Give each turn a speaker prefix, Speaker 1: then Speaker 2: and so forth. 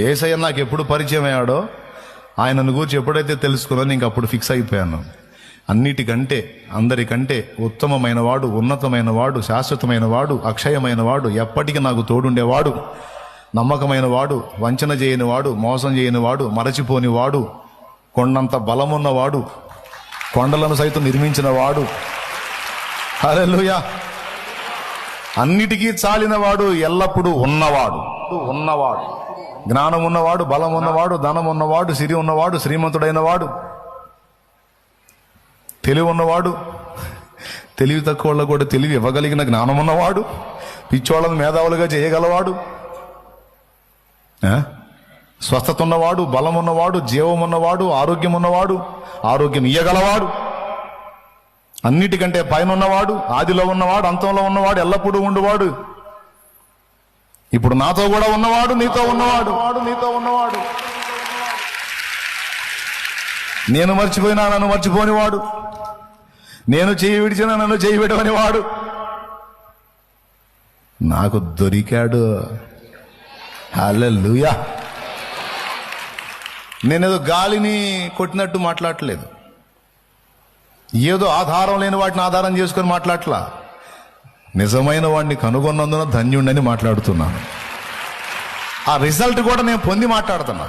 Speaker 1: ఏసయ్య నాకు ఎప్పుడు పరిచయం అయ్యాడో ఆయనను గురించి ఎప్పుడైతే తెలుసుకున్నానో ఇంక అప్పుడు ఫిక్స్ అయిపోయాను. అన్నిటికంటే అందరికంటే ఉత్తమమైన వాడు ఉన్నతమైన వాడు శాశ్వతమైన వాడు అక్షయమైన వాడు ఎప్పటికీ నాకు తోడుండేవాడు నమ్మకమైన వాడు వంచన చేయని వాడు మోసం చేయని వాడు మరచిపోని వాడు కొండంత బలమున్నవాడు కొండలను సైతం నిర్మించిన వాడు. హల్లెలూయా! అన్నిటికీ చాలినవాడు ఎల్లప్పుడూ ఉన్నవాడు. ఉన్నవాడు. జ్ఞానం ఉన్నవాడు బలం ఉన్నవాడు ధనం ఉన్నవాడు సిరి ఉన్నవాడు శ్రీమంతుడైన వాడు తెలివి ఉన్నవాడు తెలివి తక్కువ కూడా తెలివి ఇవ్వగలిగిన జ్ఞానం ఉన్నవాడు పిచ్చోళ్ళను మేధావులుగా చేయగలవాడు. స్వస్థత ఉన్నవాడు బలం ఉన్నవాడు జీవం ఉన్నవాడు ఆరోగ్యం ఉన్నవాడు ఆరోగ్యం ఇయ్యగలవాడు. అన్నిటికంటే పైన ఉన్నవాడు ఆదిలో ఉన్నవాడు అంతంలో ఉన్నవాడు ఎల్లప్పుడూ ఉండేవాడు. ఇప్పుడు నాతో కూడా ఉన్నవాడు నీతో ఉన్నవాడు. వాడు నీతో ఉన్నవాడు. నేను మర్చిపోయినా నన్ను మర్చిపోని వాడు నేను చేయి విడిచినా నన్ను చేయి విడవని వాడు నాకు దొరికాడు. హల్లెలూయా. నేనేదో గాలిని కొట్టినట్టు మాట్లాడట్లేదు. ఏదో ఆధారం లేని వాటిని ఆధారం చేసుకొని మాట్లాడట్లా. నిజమైన వాడిని కనుగొన్నందున ధన్యుండని మాట్లాడుతున్నాను ఆ రిజల్ట్ కూడా నేను పొంది మాట్లాడుతున్నా.